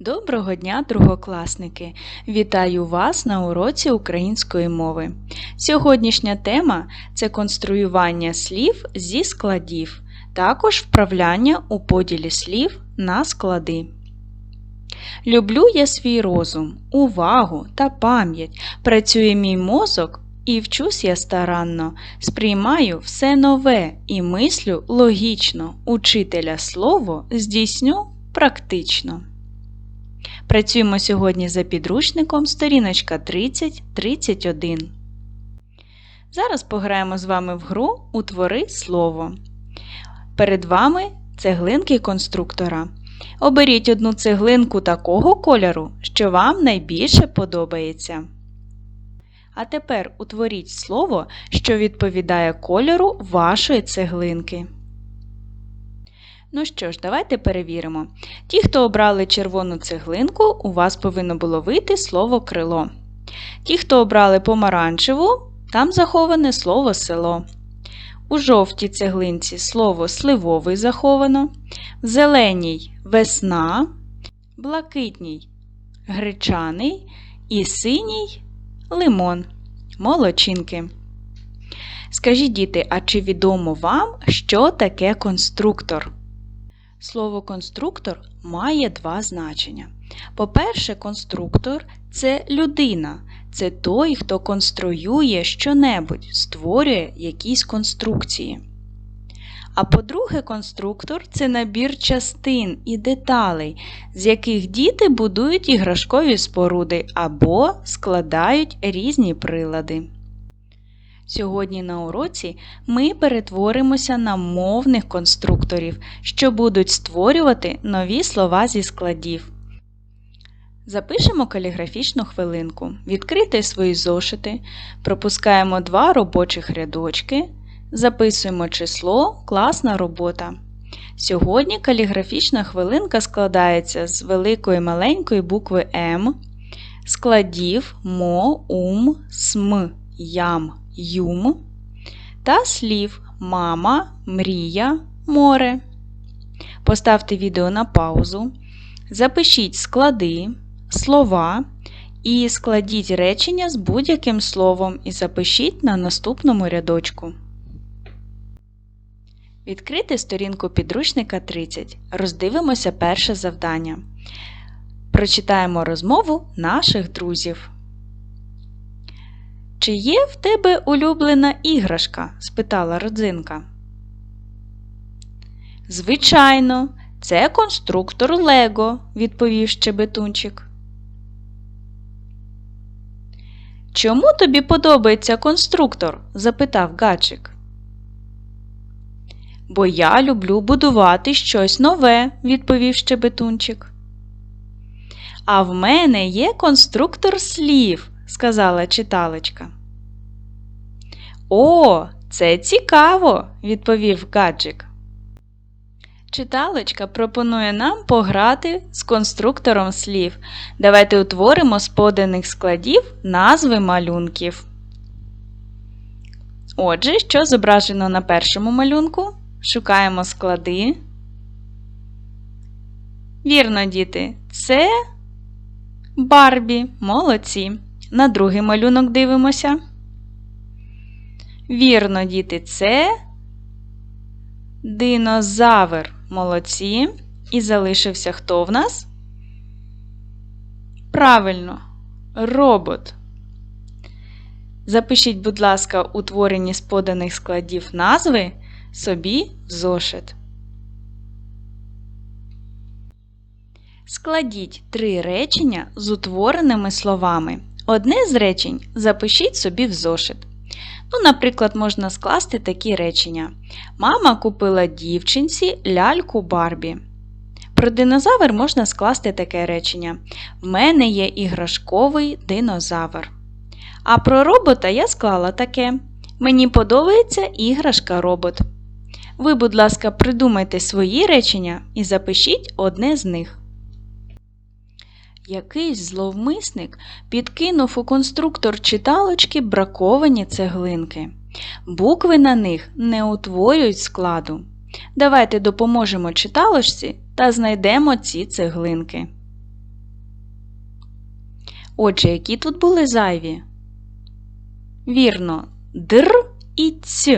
Доброго дня, другокласники! Вітаю вас на уроці української мови. Сьогоднішня тема це конструювання слів зі складів, також вправляння у поділі слів на склади. Люблю я свій розум, увагу та пам'ять. Працює мій мозок і вчусь я старанно. Сприймаю все нове і мислю логічно. Учителя слово здійсню практично. Працюємо сьогодні за підручником сторіночка 30-31. Зараз пограємо з вами в гру Утвори слово. Перед вами цеглинки конструктора. Оберіть одну цеглинку такого кольору, що вам найбільше подобається. А тепер утворіть слово, що відповідає кольору вашої цеглинки. Ну що ж, давайте перевіримо. Ті, хто обрали червону цеглинку, у вас повинно було вийти слово крило. Ті, хто обрали помаранчеву, там заховане слово село. У жовтій цеглинці слово сливовий заховано, в зеленій весна, блакитній гречаний і синій лимон. Молодчинки. Скажіть, діти, а чи відомо вам, що таке конструктор? Слово конструктор має два значення. По-перше, конструктор це людина, це той, хто конструює щонебудь, створює якісь конструкції. А по-друге, конструктор це набір частин і деталей, з яких діти будують іграшкові споруди або складають різні прилади. Сьогодні на уроці ми перетворимося на мовних конструкторів, що будуть створювати нові слова зі складів. Запишемо каліграфічну хвилинку. Відкрийте свої зошити, пропускаємо два робочих рядочки, записуємо число Класна робота. Сьогодні каліграфічна хвилинка складається з великої маленької букви М, складів мо, ум, см, ям, юм та слів мама, мрія, море. Поставте відео на паузу. Запишіть склади, слова і складіть речення з будь-яким словом і запишіть на наступному рядочку. Відкрити сторінку підручника 30. Роздивимося перше завдання. Прочитаємо розмову наших друзів. Чи є в тебе улюблена іграшка? спитала родзинка. Звичайно, це конструктор Лего, відповів щебетунчик. Чому тобі подобається конструктор? запитав Гачик. Бо я люблю будувати щось нове, відповів щебетунчик. А в мене є конструктор слів, сказала читалочка. О, це цікаво, відповів Гаджик. Читалочка пропонує нам пограти з конструктором слів. Давайте утворимо з поданих складів назви малюнків. Отже, що зображено на першому малюнку? Шукаємо склади. Вірно, діти, це Барбі. Молодці. На другий малюнок дивимося. Вірно, діти, це динозавр. Молодці. І залишився хто в нас? Правильно, робот. Запишіть, будь ласка, утворені з поданих складів назви собі в зошит. Складіть три речення з утвореними словами. Одне з речень запишіть собі в зошит. Ну, Наприклад, можна скласти такі речення. Мама купила дівчинці ляльку Барбі. Про динозавр можна скласти таке речення. В мене є іграшковий динозавр. А про робота я склала таке. Мені подобається іграшка робот. Ви, будь ласка, придумайте свої речення і запишіть одне з них. Якийсь зловмисник підкинув у конструктор читалочки браковані цеглинки. Букви на них не утворюють складу. Давайте допоможемо читалочці та знайдемо ці цеглинки. Отже, які тут були зайві? Вірно, др і ць.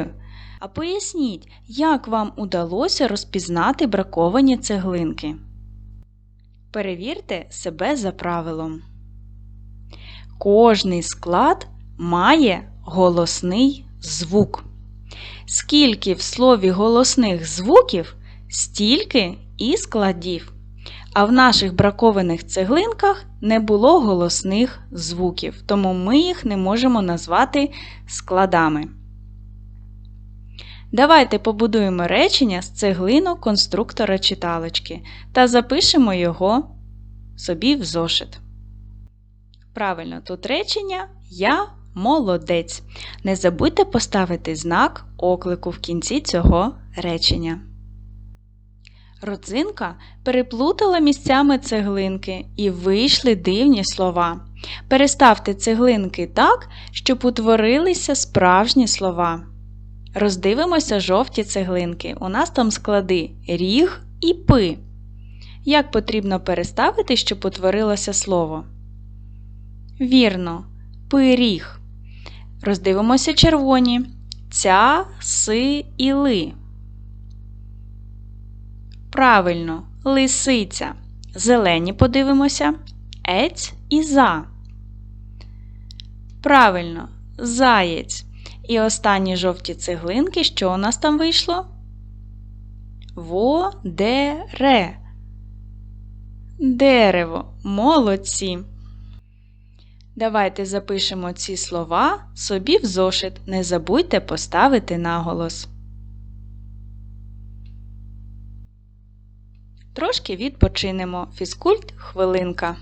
А поясніть, як вам удалося розпізнати браковані цеглинки? Перевірте себе за правилом. Кожний склад має голосний звук. Скільки в слові голосних звуків, стільки і складів. А в наших бракованих цеглинках не було голосних звуків, тому ми їх не можемо назвати складами. Давайте побудуємо речення з цеглинок конструктора читалочки та запишемо його собі в зошит. Правильно, тут речення Я молодець. Не забудьте поставити знак оклику в кінці цього речення. Родзинка переплутала місцями цеглинки і вийшли дивні слова. Переставте цеглинки так, щоб утворилися справжні слова. Роздивимося жовті цеглинки. У нас там склади ріг і пи. Як потрібно переставити, щоб утворилося слово? Вірно, пиріг. Роздивимося червоні ця, си і ли. Правильно, лисиця. Зелені подивимося. Ець і за. Правильно, заєць. І останні жовті цеглинки, що у нас там вийшло? Во-де-ре. Дерево. Молодці. Давайте запишемо ці слова собі в зошит. Не забудьте поставити наголос. Трошки відпочинемо. Фізкульт хвилинка.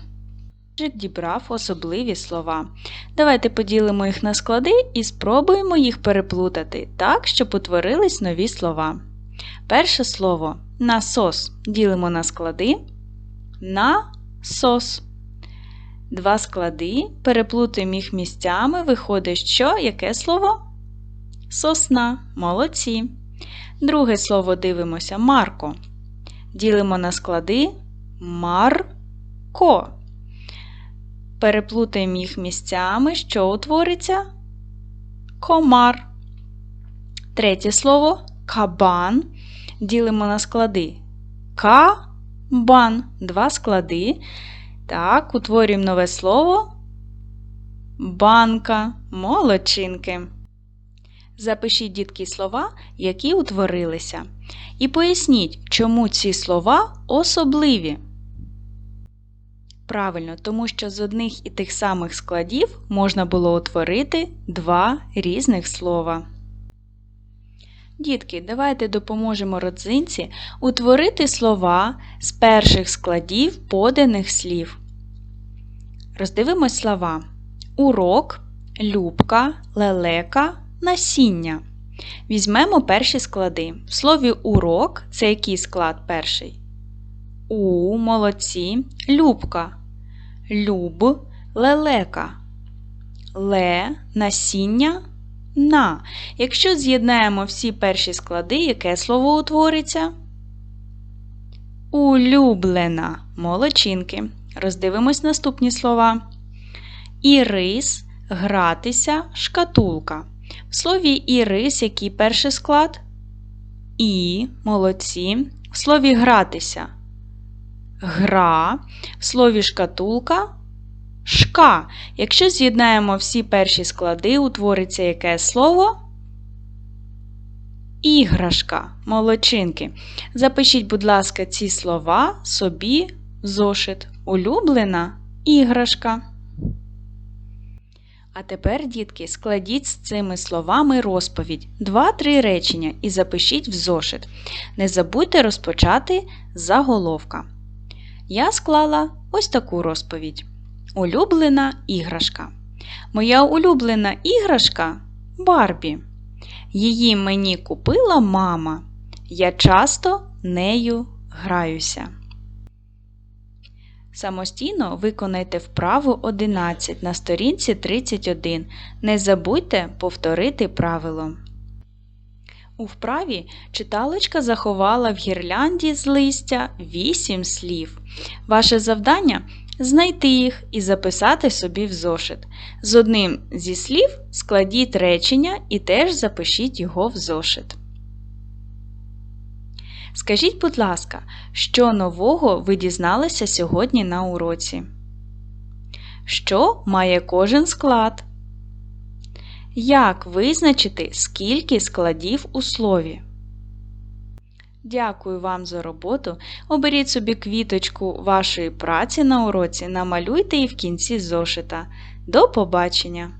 Дібрав особливі слова. Давайте поділимо їх на склади і спробуємо їх переплутати так, щоб утворились нові слова. Перше слово насос ділимо на склади. На-сос. Два склади. Переплутаємо їх місцями. Виходить, що яке слово? Сосна. Молодці. Друге слово дивимося Марко. Ділимо на склади Марко. Переплутаємо їх місцями, що утвориться? Комар. Третє слово кабан. Ділимо на склади. Кабан. Два склади. Так, утворюємо нове слово. Банка. Молодчинки. Запишіть дітки слова, які утворилися. І поясніть, чому ці слова особливі. Правильно, тому що з одних і тих самих складів можна було утворити два різних слова. Дітки, давайте допоможемо родзинці утворити слова з перших складів поданих слів. Роздивимось слова урок, любка, лелека, насіння. Візьмемо перші склади. В слові урок це який склад перший? У молодці, любка, люб, лелека, ле, насіння, на. Якщо з'єднаємо всі перші склади, яке слово утвориться? Улюблена молодчинки. Роздивимось наступні слова. Ірис, гратися, шкатулка. В слові ірис який перший склад? І, молодці. В слові гратися гра, в слові шкатулка шка. Якщо з'єднаємо всі перші склади, утвориться яке слово? Іграшка, молодчинки. Запишіть, будь ласка, ці слова собі в зошит. Улюблена іграшка. А тепер, дітки, складіть з цими словами розповідь. Два-три речення і запишіть в зошит. Не забудьте розпочати заголовка. Я склала ось таку розповідь. Улюблена іграшка. Моя улюблена іграшка Барбі. Її мені купила мама. Я часто нею граюся. Самостійно виконайте вправу 11 на сторінці 31. Не забудьте повторити правило. У вправі читалочка заховала в гірлянді з листя 8 слів. Ваше завдання знайти їх і записати собі в зошит. З одним зі слів складіть речення і теж запишіть його в зошит. Скажіть, будь ласка, що нового ви дізналися сьогодні на уроці? Що має кожен склад? Як визначити, скільки складів у слові? Дякую вам за роботу. Оберіть собі квіточку вашої праці на уроці, намалюйте її в кінці зошита. До побачення!